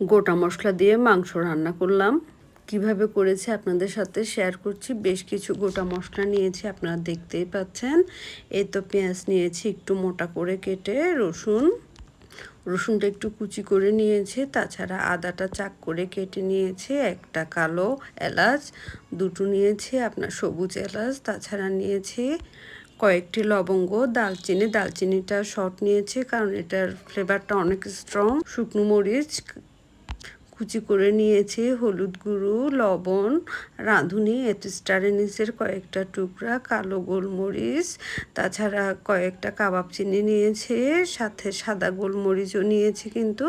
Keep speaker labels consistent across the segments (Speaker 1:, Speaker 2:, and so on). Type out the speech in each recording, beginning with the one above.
Speaker 1: গোটা মশলা দিয়ে মাংস রান্না করলাম। কীভাবে করেছি আপনাদের সাথে শেয়ার করছি। বেশ কিছু গোটা মশলা নিয়েছি, আপনারা দেখতেই পাচ্ছেন। এই তো পেঁয়াজ নিয়েছি একটু মোটা করে কেটে, রসুন। রসুনটা একটু কুচি করে নিয়েছে, তাছাড়া আদাটা চাক করে কেটে নিয়েছে, একটা কালো এলাচ, দুটো নিয়েছি আপনার সবুজ এলাচ, তাছাড়া নিয়েছি কয়েকটি লবঙ্গ, দালচিনি। দালচিনিটা শর্ট নিয়েছে কারণ এটার ফ্লেভারটা অনেক স্ট্রং শুকনো মরিচ কুচি করে নিয়েছি, হলুদ গুঁড়ো, লবণ, রাঁধুনি এটিস্টারেনিসের কয়েকটা টুকরা, কালো গোলমরিচ, তাছাড়া কয়েকটা কাবাব চিনি নিয়েছে, সাথে সাদা গোলমরিচও নিয়েছি কিন্তু।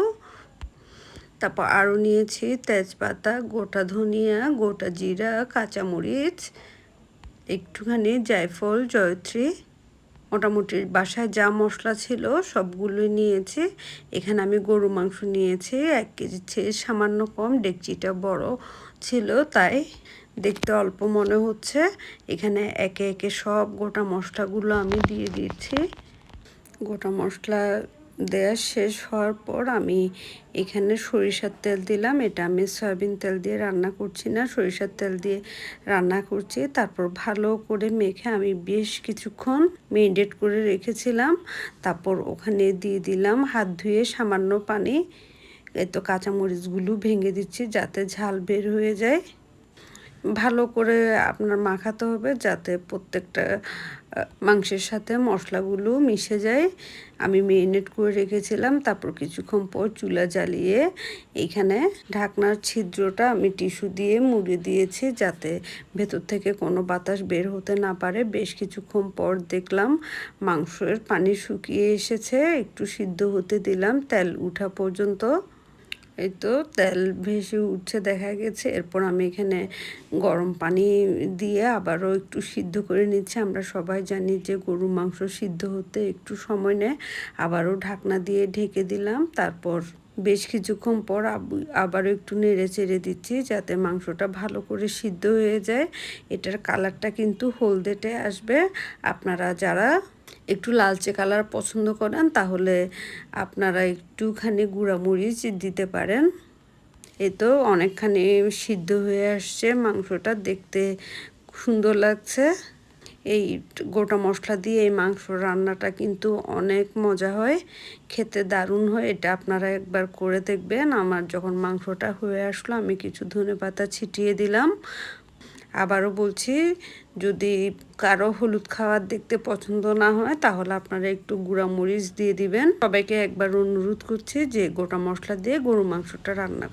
Speaker 1: তারপর আরও নিয়েছি তেজপাতা, গোটা ধনিয়া, গোটা জিরা, কাঁচামরিচ, একটুখানি জায়ফল, জয়ত্রী। মোটামুটি বাসায় যা মশলা ছিল সবগুলোই নিয়েছি। এখানে আমি গরু মাংস নিয়েছি, এক কেজি ছেড়ে সামান্য কম, ডেকচিটা বড় ছিল তাই দেখতে অল্প মনে হচ্ছে। এখানে একে একে সব গোটা মশলাগুলো আমি দিয়ে দিচ্ছি গোটা মশলা দেওয়া শেষ হওয়ার পর আমি এখানে সরিষার তেল দিলাম। এটা আমি সয়াবিন তেল দিয়ে রান্না করছি না, সরিষার তেল দিয়ে রান্না করছি। তারপর ভালো করে মেখে আমি বেশ কিছুক্ষণ মেরিনেট করে রেখেছিলাম। তারপর ওখানে দিয়ে দিলাম হাত ধুয়ে সামান্য পানি। এই তো কাঁচামরিচগুলো ভেঙে দিচ্ছি যাতে ঝাল বের হয়ে যায়। ভালো করে আপনার মাখাতে হবে যাতে প্রত্যেকটা মাংসের সাথে মশলাগুলো মিশে যায়। আমি মেরিনেট করে রেখেছিলাম, তারপর কিছুক্ষণ পর চুলা জ্বালিয়ে এখানে ঢাকনার ছিদ্রটা আমি টিস্যু দিয়ে মুড়ে দিয়েছি যাতে ভেতর থেকে কোনো বাতাস বের হতে না পারে। বেশ কিছুক্ষণ পর দেখলাম মাংসের পানি শুকিয়ে এসেছে, একটু সিদ্ধ হতে দিলাম, তেল উঠা পর্যন্ত এই তো তেল ভেসে উঠছে, দেখা গেছে। এরপর আমি এখানে গরম পানি দিয়ে আবারও একটু সিদ্ধ করে নিচ্ছি। আমরা সবাই জানি যে গরু মাংস সিদ্ধ হতে একটু সময় নেয়। আবারও ঢাকনা দিয়ে ঢেকে দিলাম। তারপর বেশ কিছুক্ষণ পর আবারও একটু নেড়ে চেড়ে দিচ্ছি যাতে মাংসটা ভালো করে সিদ্ধ হয়ে যায়। এটার কালারটা কিন্তু হলদেটে আসবে। আপনারা যারা একটু লালচে কালার পছন্দ করেন, তাহলে আপনারা একটুখানি গুঁড়ামরিচ দিতে পারেন। এ তো অনেকখানি সিদ্ধ হয়ে আসছে মাংসটা, দেখতে সুন্দর লাগছে। এই গোটা মশলা দিয়ে এই মাংস রান্নাটা কিন্তু অনেক মজা হয়, খেতে দারুণ হয়, এটা আপনারা একবার করে দেখবেন। আমার যখন মাংসটা হয়ে আসলো, আমি কিছু ধনে পাতা ছিটিয়ে দিলাম। আবারও বলছি, যদি কারও হলুদ খাবার দেখতে পছন্দ না হয়, তাহলে আপনারা একটু গুঁড়া মরিচ দিয়ে দিবেন। সবাইকে একবার অনুরোধ করছি যে গোটা মশলা দিয়ে গরু মাংসটা রান্না